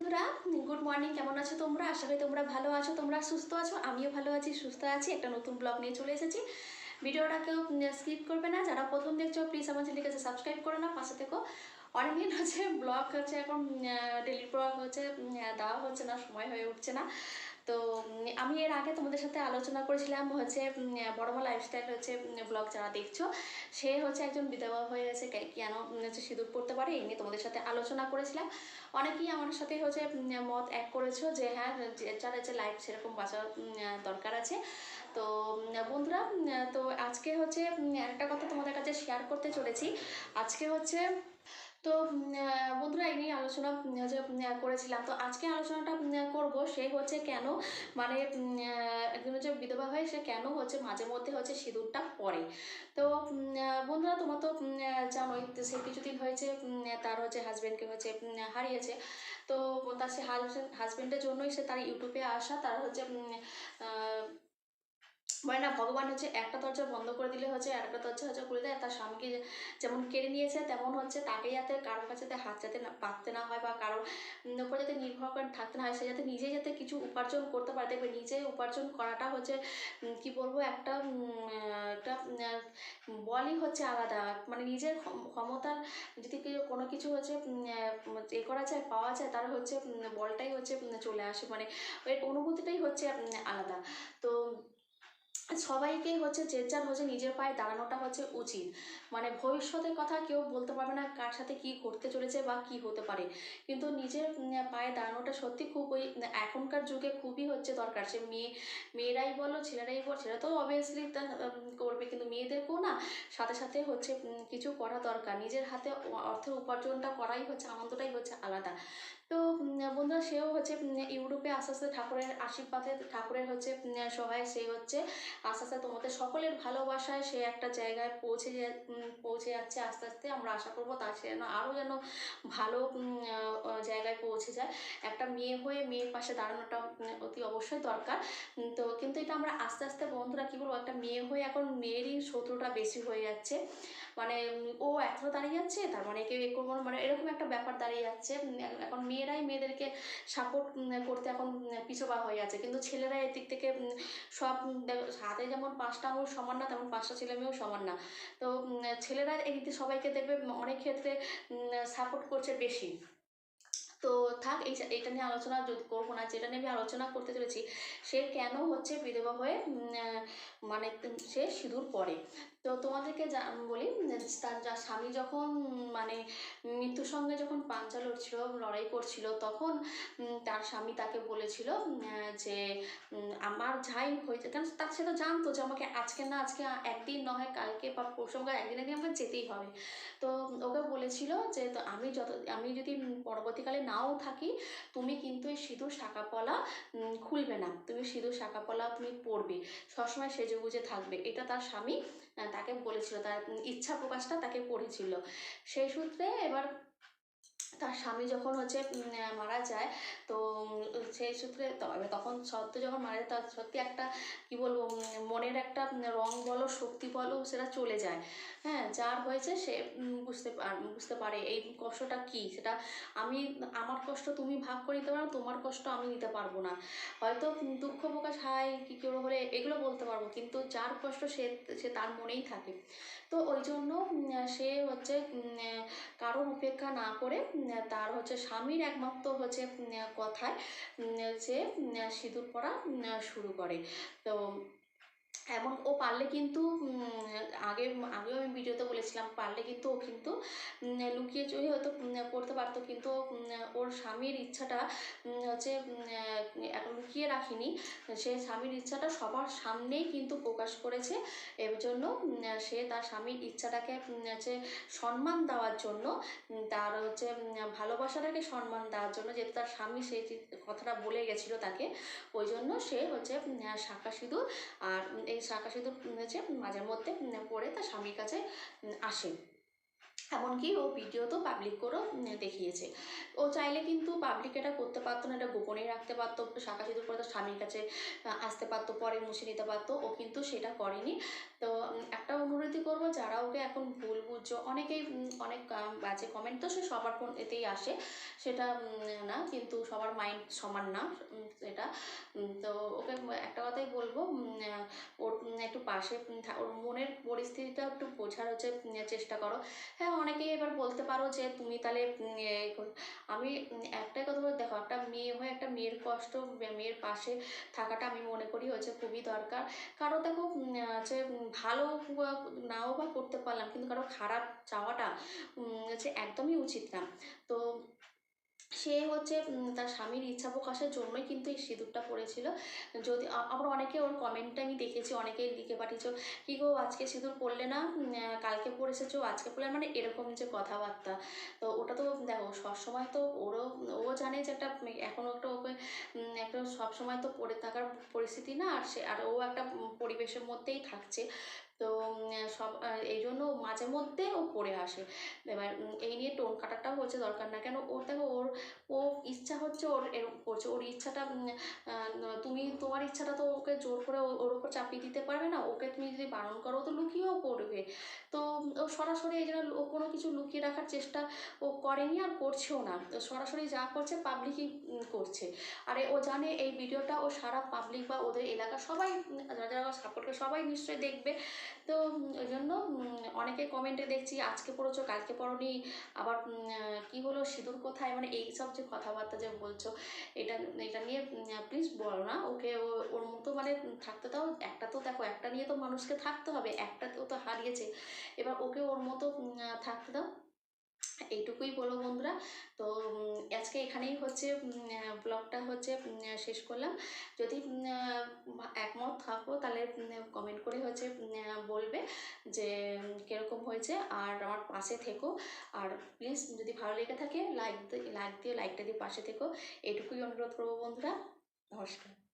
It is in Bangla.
বন্ধুরা, গুড মর্নিং। কেমন আছো তোমরা? আশা করি তোমরা ভালো আছো, তোমরা সুস্থ আছো, আমিও ভালো আছি, সুস্থ আছি। একটা নতুন ব্লগ নিয়ে চলে এসেছি। ভিডিওটা কেউ স্কিপ করবে না। যারা প্রথম দেখছ প্লিজ আমার চ্যানেলকে সাবস্ক্রাইব করে না পাশে থেকো। অনেকদিন হচ্ছে ব্লগ হচ্ছে এখন ডেলি ব্লগ হচ্ছে দেওয়া হচ্ছে না, সময় হয়ে উঠছে না। তো আমি এর আগে তোমাদের সাথে আলোচনা করেছিলাম হচ্ছে উম, বড়মা লাইফস্টাইল হচ্ছে ব্লগ যারা দেখছ সে হচ্ছে একজন বিধবা হয়ে গেছে কেন হচ্ছে সিঁদুর পড়তে পারে এই নিয়ে তোমাদের সাথে আলোচনা করেছিলাম। অনেকেই আমার সাথে হচ্ছে মত এক করেছ যে হ্যাঁ যার হচ্ছে লাইফ সেরকম বাঁচার দরকার আছে। তো বন্ধুরা তো আজকে হচ্ছে একটা কথা তোমাদের কাছে শেয়ার করতে চলেছি। আজকে হচ্ছে তো বন্ধুরা এই নিয়ে আলোচনা হচ্ছে করেছিলাম। তো আজকে আলোচনাটা করব সে হচ্ছে কেন মানে একজন হচ্ছে বিধবা হয়ে সে কেন হচ্ছে মাঝে মধ্যে হচ্ছে সিঁদুরটা পরে। তো বন্ধুরা তোমার তো জানোই সে কিছুদিন হয়েছে তার হচ্ছে হাজব্যান্ডকে হচ্ছে হারিয়েছে। তো, তার সে হাজব্যান্ড হাজব্যান্ডের জন্যই সে তার ইউটিউবে আসা, তার হচ্ছে মানে না, ভগবান হচ্ছে একটা দরজা বন্ধ করে দিলে হচ্ছে আর একটা দরজা হচ্ছে খুলে দেয়। তার স্বামীকে যেমন কেড়ে নিয়েছে, তেমন হচ্ছে তাকে যাতে কারোর কাছে যাতে হাত যাতে না পাততে না হয় বা কারোর উপর যাতে নির্ভর করে থাকতে না হয়, সে যাতে নিজে যাতে কিছু উপার্জন করতে পারে। দেখবে নিজে উপার্জন করাটা হচ্ছে কি বলব, একটা একটা বলই হচ্ছে আলাদা। মানে নিজের ক্ষমতার যদি কোনো কিছু হচ্ছে এ করা যায়, পাওয়া যায়, তার হচ্ছে বলটাই হচ্ছে চলে আসে। মানে ওই অনুভূতিটাই হচ্ছে আলাদা। তো সবাইকেই হচ্ছে যে হচ্ছে, নিজের পায়ে দাঁড়ানোটা হচ্ছে উচিত। মানে ভবিষ্যতের কথা কেউ বলতে পারবে না কার সাথে কি ঘটতে চলেছে বা কি হতে পারে। কিন্তু নিজের পায়ে দাঁড়ানোটা সত্যি খুব ওই, এখনকার যুগে খুবই হচ্ছে দরকার। সে মেয়ে, মেয়েরাই বলো, ছেলেরাই বলো ছেলেরা তো অবভিয়াসলি করবে। কিন্তু মেয়েদেরকেও না সাথে সাথে হচ্ছে কিছু করা দরকার। নিজের হাতে অর্থের উপার্জনটা করাই হচ্ছে, আনন্দটাই হচ্ছে আলাদা। তো বন্ধুরা, সেও হচ্ছে ইউরোপে আস্তে আস্তে ঠাকুরের আশীর্বাদে, ঠাকুরের হচ্ছে সহায়, সে হচ্ছে, আস্তে আস্তে তোমাদের সকলের ভালোবাসায় সে একটা জায়গায় পৌঁছে পৌঁছে যাচ্ছে, আস্তে আস্তে আমরা আশা করব তার সে যেন আরও যেন ভালো জায়গায় পৌঁছে যায়। একটা মেয়ে হয়ে মেয়ের পাশে দাঁড়ানোটা অতি অবশ্যই দরকার। তো কিন্তু এটা আমরা আস্তে আস্তে, বন্ধুরা, কী বলব, একটা মেয়ে হয়ে এখন মেয়েরই শত্রুটা বেশি হয়ে যাচ্ছে। মানে ও এত দাঁড়িয়ে যাচ্ছে, তার মানে কেউ মানে এরকম একটা ব্যাপার দাঁড়িয়ে যাচ্ছে। এখন মেয়েরাই মেয়েদেরকে সাপোর্ট করতে এখন পিছপা হয়ে আছে। কিন্তু ছেলেরা এদিক থেকে সব হাতে যেমন পাঁচটা আঙুল সমান না, তেমন পাঁচটা ছেলে মেয়েও সমান না। তো ছেলেরা এই দিক দিয়ে সবাইকে দেখবে অনেক ক্ষেত্রে সাপোর্ট করছে বেশি। তো থাক, এই এটা নিয়ে আলোচনা যদি করব না, যেটা নিয়ে আমি আলোচনা করতে চলেছি, সে কেন হচ্ছে বিধবা হয়ে মানে সে সিঁদুর পরে? তো তোমাদেরকে বলি তার স্বামী যখন মানে মৃত্যুর সঙ্গে যখন পাঞ্চা লড়ছিল, লড়াই করছিল, তখন তার স্বামী তাকে বলেছিল যে আমার যাই হয়েছে, কারণ তার সে তো জানতো যে আমাকে আজকে না আজকে একদিন নয় কালকে বা পরশু একদিন একদিন আমাকে যেতেই হবে। তো ওকে বলেছিল যে, তো আমি যত, আমি যদি পরবর্তীকালে নাও থাকি, তুমি কিন্তু এই সিঁদুর শাঁকাপলা খুলবে না। তুমি সিঁদুর শাঁকাপলা তুমি পরবে। সবসময় সেজে গুজে থাকবে। এটা তার স্বামী তাকে বলেছিল তার ইচ্ছা প্রকাশটা তাকে করেছিল সেই সূত্রে এবার তার স্বামী যখন হচ্ছে মারা যায়, তো সেই সূত্রে তখন সত্য যখন মারা যায় তার সত্যি একটা, কি বলব মনের একটা রং বলো, শক্তি বলো, সেটা চলে যায়। হ্যাঁ যার হয়েছে সে বুঝতে বুঝতে পারে এই কষ্টটা কি? সেটা আমি, আমার কষ্ট তুমি ভাগ করে নিতে পারো, তোমার কষ্ট আমি নিতে পারব না। হয়তো দুঃখ প্রকাশ হাই কী কেউ হলে, এগুলো বলতে পারব, কিন্তু যার কষ্ট সে সে তার মনেই থাকে। তো ওই জন্য সে হচ্ছে কারোর উপেক্ষা না করে তার হচ্ছে স্বামীর একমাত্র হচ্ছে কথায় যে সিঁদুর পরা শুরু করে। তো এমন ও পারলে কিন্তু আগে, আগেও আমি ভিডিওতে বলেছিলাম, পারলে কিন্তু ও কিন্তু লুকিয়ে চুরি হয়তো করতে পারতো, কিন্তু ওর স্বামীর ইচ্ছাটা হচ্ছে এখন লুকিয়ে রাখিনি, সে স্বামীর ইচ্ছাটা সবার সামনেই কিন্তু প্রকাশ করেছে, এর জন্য সে তার স্বামীর ইচ্ছাটাকে হচ্ছে, সম্মান দেওয়ার জন্য তার হচ্ছে ভালোবাসাটাকে সম্মান দেওয়ার জন্য, যেহেতু তার স্বামী সেই কথাটা বলে গেছিল তাকে, ওই জন্য সে হচ্ছে শাঁখা সিঁদুর, আর এই শাঁখা সিঁদুর হচ্ছে মাঝের মধ্যে পরে তার স্বামীর কাছে আসে। এমনকি ও ভিডিওতেও পাবলিক করেও দেখিয়েছে। ও চাইলে কিন্তু পাবলিক এটা করতে পারতো না, এটা গোপনেই রাখতে পারতো শাখা সিঁদুর পরে তার স্বামীর কাছে আসতে পারতো, পরে মুছে নিতে পারতো। ও কিন্তু সেটা করেনি। তো উম, একটা অনুরোধই করব যারা ওকে এখন বুঝছ অনেকেই অনেক বাজে কমেন্ট তো সে সবার ফোন এতেই আসে। সেটা না, কিন্তু সবার মাইন্ড সমান না এটা তো ওকে একটা কথাই বলব পাশে ওর মনের পরিস্থিতিটা একটু বোঝার হচ্ছে চেষ্টা করো। হ্যাঁ অনেকেই এবার বলতে পারো যে, তুমি তাহলে আমি একটাই কথা বলে দেখো, একটা মেয়ে হয়ে একটা মেয়ের কষ্ট মেয়ের পাশে থাকাটা আমি মনে করি হচ্ছে খুবই দরকার। কারও দেখো হচ্ছে ভালো নাও বা করতে পারলাম, কিন্তু কারও খারাপ চাওয়াটা হচ্ছে একদমই উচিত না। তো সে হচ্ছে তার স্বামীর ইচ্ছা প্রকাশের জন্যই কিন্তু এই সিঁদুরটা পরেছিল যদি আবার অনেকে ওর কমেন্টটা আমি দেখেছি, অনেকে লিখে পাঠিয়েছ, কি গো, আজকে সিঁদুর পরলে না কালকে পরেছেছো আজকে পরলে মানে এরকম যে কথাবার্তা। তো ওটা তো, দেখো, সবসময় তো ওরও, ও জানে যে একটা এখনও একটা ওকে একটা সবসময় তো পড়ে থাকার পরিস্থিতি না, আর সে, আর ও একটা পরিবেশের মধ্যেই থাকছে। তো সব এই জন্য মাঝে মধ্যে ও পড়ে আসে। এবার এই নিয়ে টোন কাটাটাও হচ্ছে দরকার না। কেন, ওর, দেখো ইচ্ছা হচ্ছে ওর এরকম করছে। ওর ইচ্ছাটা তুমি, তোমার ইচ্ছাটা তো ওকে জোর করে ওর উপর চাপিয়ে দিতে পারবে না। ওকে তুমি যদি বারণ করো তো লুকিয়েও পড়বে। তো, ও সরাসরি এই জন্য ও কোনো কিছু লুকিয়ে রাখার চেষ্টা ও করেনি আর করছেও না। তো সরাসরি যা করছে পাবলিকই করছে। আরে ও জানে এই ভিডিওটা ও সারা পাবলিক বা ওদের এলাকা সবাই যারা যারা সাপোর্ট করে সবাই নিশ্চয়ই দেখবে। তো, ওই জন্য অনেকে কমেন্টে দেখছি, আজকে পড়েছো, কালকে পড়নি, আবার কি হলো, সিঁদুর কোথায়? মানে এই সব যে কথাবার্তা যে বলছো, এটা এটা নিয়ে প্লিজ বলো না। ওকে ওর মতো মানে থাকতে দাও। একটা তো দেখো, একটা নিয়ে তো মানুষকে থাকতে হবে। একটা তো তো হারিয়েছে। এবার ওকে ওর মতো থাকতে দাও। এইটুকুই বলো বন্ধুরা। তো আজকে এখানেই হচ্ছে ব্লগটা হচ্ছে শেষ করলাম। যদি একমত থাকো, তাহলে কমেন্ট করে হচ্ছে বলবে যে কীরকম হয়েছে। আর আমার পাশে থেকো। আর প্লিজ যদি ভালো লেগে থাকে লাইক লাইক দিয়ে লাইকটা দিয়ে পাশে থেকো। এইটুকুই অনুরোধ করব বন্ধুরা। নমস্কার।